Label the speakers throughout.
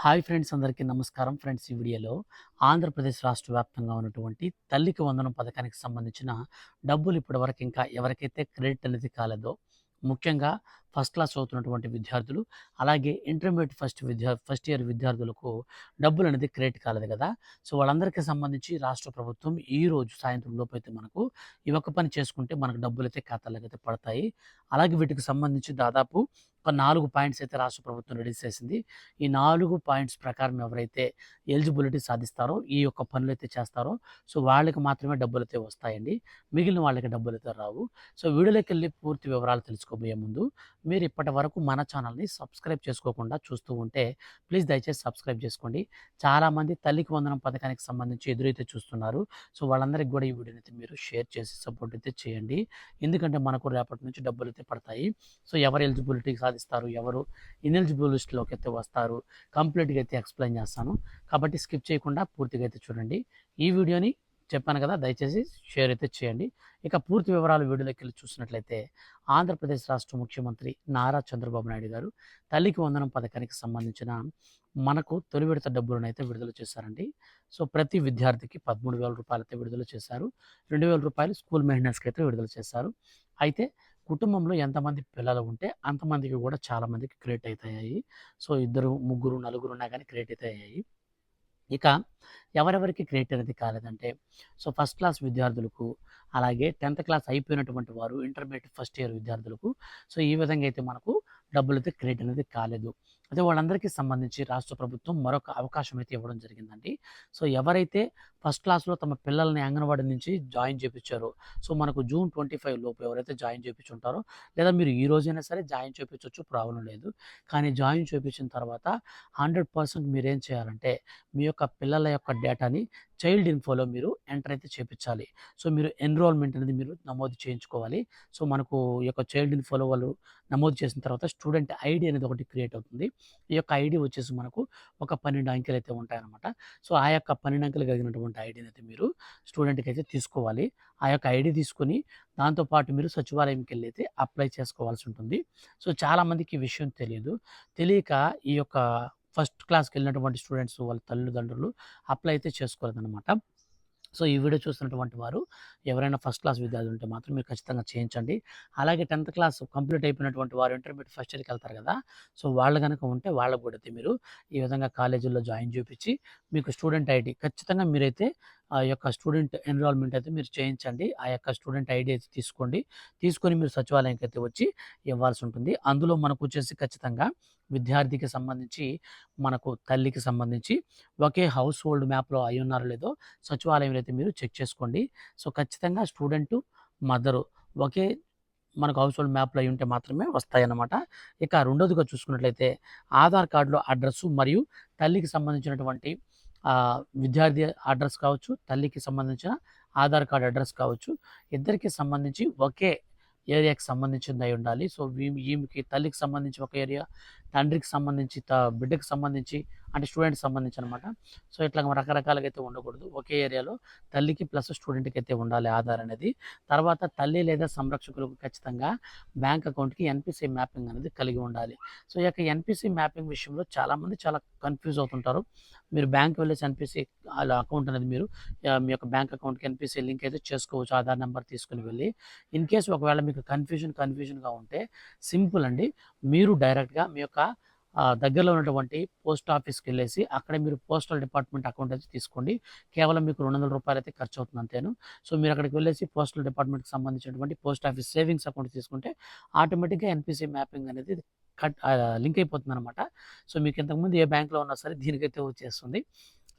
Speaker 1: Hi friends అందరికీ నమస్కారం. Friends ఈ వీడియోలో ఆంధ్రప్రదేశ్ రాష్ట్ర వ్యాప్తంగా ఉన్నటువంటి తల్లికి వందనం పథకానికి సంబంధించిన డబ్బులు ఇప్పటివరకు ఇంకా ఎవరికైతే క్రెడిట్ అనేది కాలేదో ముఖ్యంగా ఫస్ట్ క్లాస్ చదువుతున్నటువంటి విద్యార్థులు అలాగే ఇంటర్మీడియట్ ఫస్ట్ విద్యా ఫస్ట్ ఇయర్ విద్యార్థులకు డబ్బులు అనేది క్రెడిట్ కాలేదు కదా. సో వాళ్ళందరికీ సంబంధించి రాష్ట్ర ప్రభుత్వం ఈ రోజు సాయంత్రం లోపు అయితే మనకు ఈ ఒక్క పని చేసుకుంటే మనకు డబ్బులు అయితే ఖాతాలకు అయితే పడతాయి. అలాగే వీటికి సంబంధించి దాదాపు ఒక నాలుగు పాయింట్స్ అయితే రాష్ట్ర ప్రభుత్వం రిలీజ్ చేసింది. ఈ నాలుగు పాయింట్స్ ప్రకారం ఎవరైతే ఎలిజిబిలిటీ సాధిస్తారో ఈ యొక్క పనులు అయితే చేస్తారో సో వాళ్ళకి మాత్రమే డబ్బులు అయితే వస్తాయండి. మిగిలిన వాళ్ళకి డబ్బులు అయితే రావు. సో వీడియోలోకి వెళ్ళి పూర్తి వివరాలు తెలుసుకోబోయే ముందు మీరు ఇప్పటి వరకు మన ఛానల్ని సబ్స్క్రైబ్ చేసుకోకుండా చూస్తూ ఉంటే ప్లీజ్ దయచేసి సబ్స్క్రైబ్ చేసుకోండి. చాలామంది తల్లికి వందనం పథకానికి సంబంధించి ఎదురైతే చూస్తున్నారు. సో వాళ్ళందరికీ కూడా ఈ వీడియోని అయితే మీరు షేర్ చేసి సపోర్ట్ అయితే చేయండి. ఎందుకంటే మనకు రేపటి నుంచి డబ్బులు అయితే పడతాయి. సో ఎవరు ఎలిజిబిలిటీ సాధిస్తారు? ఎవరు ఇన్ఎలిజిబుల్ లిస్ట్లోకి అయితే వస్తారు? కంప్లీట్గా అయితే ఎక్స్ప్లెయిన్ చేస్తాను. కాబట్టి స్కిప్ చేయకుండా పూర్తిగా అయితే చూడండి. ఈ వీడియోని చెప్పాను కదా దయచేసి షేర్ అయితే చేయండి. ఇక పూర్తి వివరాలు వీడియోలోకి వెళ్ళి చూసినట్లయితే ఆంధ్రప్రదేశ్ రాష్ట్ర ముఖ్యమంత్రి నారా చంద్రబాబు నాయుడు గారు తల్లికి వందనం పథకానికి సంబంధించిన మనకు తొలి విడత డబ్బులను అయితే విడుదల చేశారండి. సో ప్రతి విద్యార్థికి పదమూడు వేల రూపాయలు అయితే విడుదల చేశారు. రెండు వేల రూపాయలు స్కూల్ మెయింటెనెన్స్కి అయితే విడుదల చేశారు. అయితే కుటుంబంలో ఎంతమంది పిల్లలు ఉంటే అంతమందికి కూడా చాలామందికి క్రియేట్ అవుతాయి సో ఇద్దరు ముగ్గురు నలుగురు ఉన్నా కానీ క్రియేట్ అయితే అయ్యాయి. ఇక ఎవరెవరికి క్రియేట్ అనేది కాలేదంటే సో ఫస్ట్ క్లాస్ విద్యార్థులకు అలాగే టెన్త్ క్లాస్ అయిపోయినటువంటి వారు ఇంటర్మీడియట్ ఫస్ట్ ఇయర్ విద్యార్థులకు. సో ఈ విధంగా అయితే మనకు డబ్బులు అయితే అనేది కాలేదు. అయితే వాళ్ళందరికీ సంబంధించి రాష్ట్ర ప్రభుత్వం మరొక అవకాశం అయితే ఇవ్వడం జరిగిందండి. సో ఎవరైతే ఫస్ట్ క్లాస్లో తమ పిల్లల్ని అంగన్వాడీ నుంచి జాయిన్ చేయించారో సో మనకు జూన్ ట్వంటీ ఫైవ్ లోపు ఎవరైతే జాయిన్ చేయించుంటారో లేదా మీరు ఈ రోజైనా సరే జాయిన్ చేయించవచ్చు ప్రాబ్లం లేదు. కానీ జాయిన్ చేయించిన తర్వాత హండ్రెడ్ పర్సెంట్ మీరేం చేయాలంటే మీ యొక్క పిల్లల యొక్క డేటాని చైల్డ్ ఇన్ఫోలో మీరు ఎంటర్ అయితే చేయించాలి సో మీరు ఎన్రోల్మెంట్ అనేది మీరు నమోదు చేయించుకోవాలి. సో మనకు ఈ యొక్క చైల్డ్ ఇన్ఫోలో వాళ్ళు నమోదు చేసిన తర్వాత స్టూడెంట్ ఐడి అనేది ఒకటి క్రియేట్ అవుతుంది. ఈ యొక్క ఐడి వచ్చేసి మనకు ఒక పన్నెండు అంకెలు అయితే ఉంటాయన్నమాట. సో ఆ యొక్క పన్నెండు అంకెలు కలిగినటువంటి ఐడిని అయితే మీరు స్టూడెంట్కి అయితే తీసుకోవాలి. ఆ యొక్క ఐడి తీసుకొని దాంతోపాటు మీరు సచివాలయంకి వెళ్ళి అయితే అప్లై చేసుకోవాల్సి ఉంటుంది. సో చాలామందికి ఈ విషయం తెలియదు. తెలియక ఈ యొక్క ఫస్ట్ క్లాస్కి వెళ్ళినటువంటి స్టూడెంట్స్ వాళ్ళ తల్లిదండ్రులు అప్లై అయితే చేసుకోలేదన్నమాట. సో ఈ వీడియో చూసినటువంటి వారు ఎవరైనా ఫస్ట్ క్లాస్ విద్యార్థులు ఉంటే మాత్రం మీరు ఖచ్చితంగా చేయించండి. అలాగే టెన్త్ క్లాస్ కంప్లీట్ అయిపోయినటువంటి వారు ఇంటర్మీడియట్ ఫస్ట్ ఇయర్కి వెళ్తారు కదా సో వాళ్ళు కనుక ఉంటే వాళ్ళకు కూడా అయితే మీరు ఈ విధంగా కాలేజీల్లో జాయిన్ చూపించి మీకు స్టూడెంట్ ఐడి ఖచ్చితంగా మీరైతే ఆ యొక్క స్టూడెంట్ ఎన్రోల్మెంట్ అయితే మీరు చేయించండి. ఆ యొక్క స్టూడెంట్ ఐడి అయితే తీసుకోండి. తీసుకొని మీరు సచివాలయంకి అయితే వచ్చి ఇవ్వాల్సి ఉంటుంది. అందులో మనకు వచ్చేసి ఖచ్చితంగా విద్యార్థికి సంబంధించి మనకు తల్లికి సంబంధించి ఒకే హౌస్ హోల్డ్ మ్యాప్లో అయి ఉన్నారో లేదో సచివాలయంలో అయితే మీరు చెక్ చేసుకోండి. సో ఖచ్చితంగా స్టూడెంట్ మదరు ఒకే మనకు హౌస్ హోల్డ్ మ్యాప్లో అయి ఉంటే మాత్రమే వస్తాయన్నమాట. ఇక రెండోదిగా చూసుకున్నట్లయితే ఆధార్ కార్డులో అడ్రస్సు మరియు తల్లికి సంబంధించినటువంటి విద్యార్థి అడ్రస్ కావచ్చు తల్లికి సంబంధించిన ఆధార్ కార్డ్ అడ్రస్ కావచ్చు ఇద్దరికి సంబంధించి ఒకే ఏరియాకి సంబంధించింది అయి ఉండాలి. సో ఈమెకి తల్లికి సంబంధించి ఒక ఏరియా తండ్రికి సంబంధించి త బిడ్డకి సంబంధించి అంటే స్టూడెంట్కి సంబంధించి అనమాట సో ఇట్లా రకరకాలుగా అయితే ఉండకూడదు. ఒకే ఏరియాలో తల్లికి ప్లస్ స్టూడెంట్కి అయితే ఉండాలి ఆధార్ అనేది. తర్వాత తల్లి లేదా సంరక్షకులకు ఖచ్చితంగా బ్యాంక్ అకౌంట్కి ఎన్పిసి మ్యాపింగ్ అనేది కలిగి ఉండాలి. సో ఈ యొక్క ఎన్పిసి మ్యాపింగ్ విషయంలో చాలామంది చాలా కన్ఫ్యూజ్ అవుతుంటారు. మీరు బ్యాంక్ వెళ్ళేసి ఎన్పిసి అకౌంట్ అనేది మీరు మీ యొక్క బ్యాంక్ అకౌంట్కి ఎన్పిసి లింక్ అయితే చేసుకోవచ్చు ఆధార్ నెంబర్ తీసుకుని వెళ్ళి. ఇన్ కేస్ ఒకవేళ మీకు కన్ఫ్యూజన్ కన్ఫ్యూజన్గా ఉంటే సింపుల్ అండి. మీరు డైరెక్ట్గా మీ యొక్క దగ్గరలో ఉన్నటువంటి పోస్ట్ ఆఫీస్కి వెళ్ళేసి అక్కడ మీరు పోస్టల్ డిపార్ట్మెంట్ అకౌంట్ అయితే తీసుకోండి. కేవలం మీకు రెండు వందల రూపాయలు అయితే ఖర్చు అవుతుంది అంతేను. సో మీరు అక్కడికి వెళ్ళేసి పోస్టల్ డిపార్ట్మెంట్కి సంబంధించినటువంటి పోస్ట్ ఆఫీస్ సేవింగ్స్ అకౌంట్ తీసుకుంటే ఆటోమేటిక్గా ఎన్పిసి మ్యాపింగ్ అనేది కట్ లింక్ అయిపోతుంది అనమాట సో మీకు ఇంతకుముందు ఏ బ్యాంక్లో ఉన్నా సరే దీనికైతే వచ్చేస్తుంది.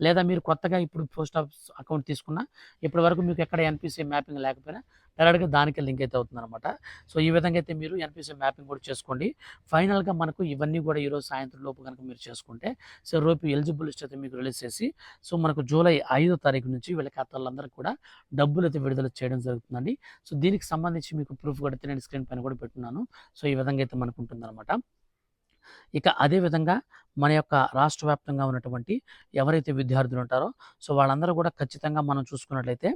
Speaker 1: లేదా మీరు కొత్తగా ఇప్పుడు పోస్ట్ ఆఫీస్ అకౌంట్ తీసుకున్నా ఇప్పటి వరకు మీకు ఎక్కడ ఎన్పిసి మ్యాపింగ్ లేకపోయినా డైరెక్ట్గా దానికి లింక్ అయితే అవుతుందన్నమాట. సో ఈ విధంగా అయితే మీరు ఎన్పిసి మ్యాపింగ్ కూడా చేసుకోండి. ఫైనల్గా మనకు ఇవన్నీ కూడా ఈరోజు సాయంత్రం లోపు కనుక మీరు చేసుకుంటే సో రోపు ఎలిజిబుల్ లిస్ట్ అయితే మీకు రిలీజ్ చేసి సో మనకు జూలై ఐదో తారీఖు నుంచి వీళ్ళ ఖాతాలందరికీ కూడా డబ్బులు అయితే విడుదల చేయడం జరుగుతుందండి. సో దీనికి సంబంధించి మీకు ప్రూఫ్ కూడా అయితే నేను స్క్రీన్ పైన కూడా పెట్టున్నాను. సో ఈ విధంగా అయితే మనకు ఉంటుందన్నమాట. ఇక అదే విధంగా మన యొక్క రాష్ట్ర వ్యాప్తంగా ఉన్నటువంటి ఎవరైతే విద్యార్థులు ఉంటారో సో వాళ్ళందరూ కూడా ఖచ్చితంగా మనం చూసుకున్నట్లయితే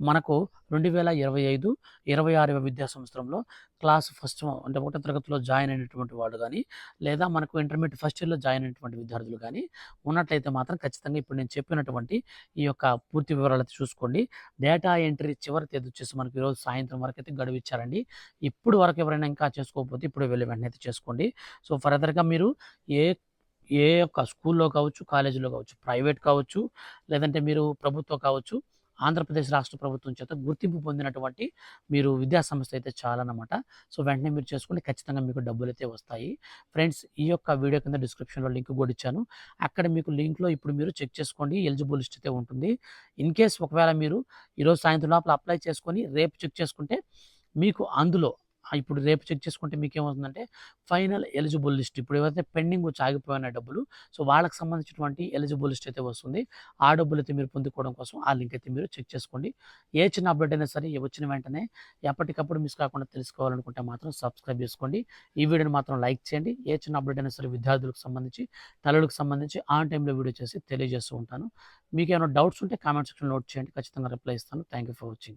Speaker 1: మనకు రెండు వేల ఇరవై ఐదు ఇరవై ఆరవ విద్యా సంవత్సరంలో క్లాస్ ఫస్ట్ అంటే ఒకటో తరగతిలో జాయిన్ అయినటువంటి వాడు కానీ లేదా మనకు ఇంటర్మీడియట్ ఫస్ట్ ఇయర్లో జాయిన్ అయినటువంటి విద్యార్థులు కానీ ఉన్నట్లయితే మాత్రం ఖచ్చితంగా ఇప్పుడు నేను చెప్పినటువంటి ఈ యొక్క పూర్తి వివరాలు చూసుకోండి. డేటా ఎంట్రీ చివరి తేదీ వచ్చేసి మనకి ఈరోజు సాయంత్రం వరకు అయితే గడువు ఇచ్చారండి. ఇప్పుడు వరకు ఎవరైనా ఇంకా చేసుకోకపోతే ఇప్పుడు వెళ్ళి వెంటనే అయితే చేసుకోండి. సో ఫర్దర్గా మీరు ఏ ఏ యొక్క స్కూల్లో కావచ్చు కాలేజీలో కావచ్చు ప్రైవేట్ కావచ్చు లేదంటే మీరు ప్రభుత్వం కావచ్చు ఆంధ్రప్రదేశ్ రాష్ట్ర ప్రభుత్వం చేత గుర్తింపు పొందినటువంటి మీరు విద్యా సంస్థ అయితే చాలన్నమాట. సో వెంటనే మీరు చేసుకుంటే ఖచ్చితంగా మీకు డబ్బులు అయితే వస్తాయి. ఫ్రెండ్స్ ఈ యొక్క వీడియో కింద డిస్క్రిప్షన్లో లింక్ కూడా ఇచ్చాను. అక్కడ మీకు లింక్లో ఇప్పుడు మీరు చెక్ చేసుకోండి. ఎలిజిబుల్ లిస్ట్ అయితే ఉంటుంది. ఇన్ కేస్ ఒకవేళ మీరు ఈరోజు సాయంత్రం లోపల అప్లై చేసుకొని రేపు చెక్ చేసుకుంటే మీకు అందులో ఇప్పుడు రేపు చెక్ చేసుకుంటే మీకు ఏమవుతుందంటే ఫైనల్ ఎలిజిబుల్ లిస్ట్ ఇప్పుడు ఏవైతే పెండింగ్ వచ్చి ఆగిపోయిన డబ్బులు సో వాళ్ళకి సంబంధించినటువంటి ఎలిజిబుల్ లిస్ట్ అయితే వస్తుంది. ఆ డబ్బులు అయితే మీరు పొందుకోవడం కోసం ఆ లింక్ అయితే మీరు చెక్ చేసుకోండి. ఏ చిన్న అప్డేట్ అయినా సరే వచ్చిన వెంటనే ఎప్పటికప్పుడు మిస్ కాకుండా తెలుసుకోవాలనుకుంటే మాత్రం సబ్స్క్రైబ్ చేసుకోండి. ఈ వీడియోని మాత్రం లైక్ చేయండి. ఏ చిన్న అప్డేట్ అయినా సరే విద్యార్థులకు సంబంధించి తల్లులకు సంబంధించి ఆన్ టైంలో వీడియో చేసి తెలియజేస్తూ ఉంటాను. మీకు ఏమైనా డౌట్స్ ఉంటే కామెంట్ సెక్షన్ నోట్ చేయండి. ఖచ్చితంగా రిప్లై ఇస్తాను. Thank you for watching.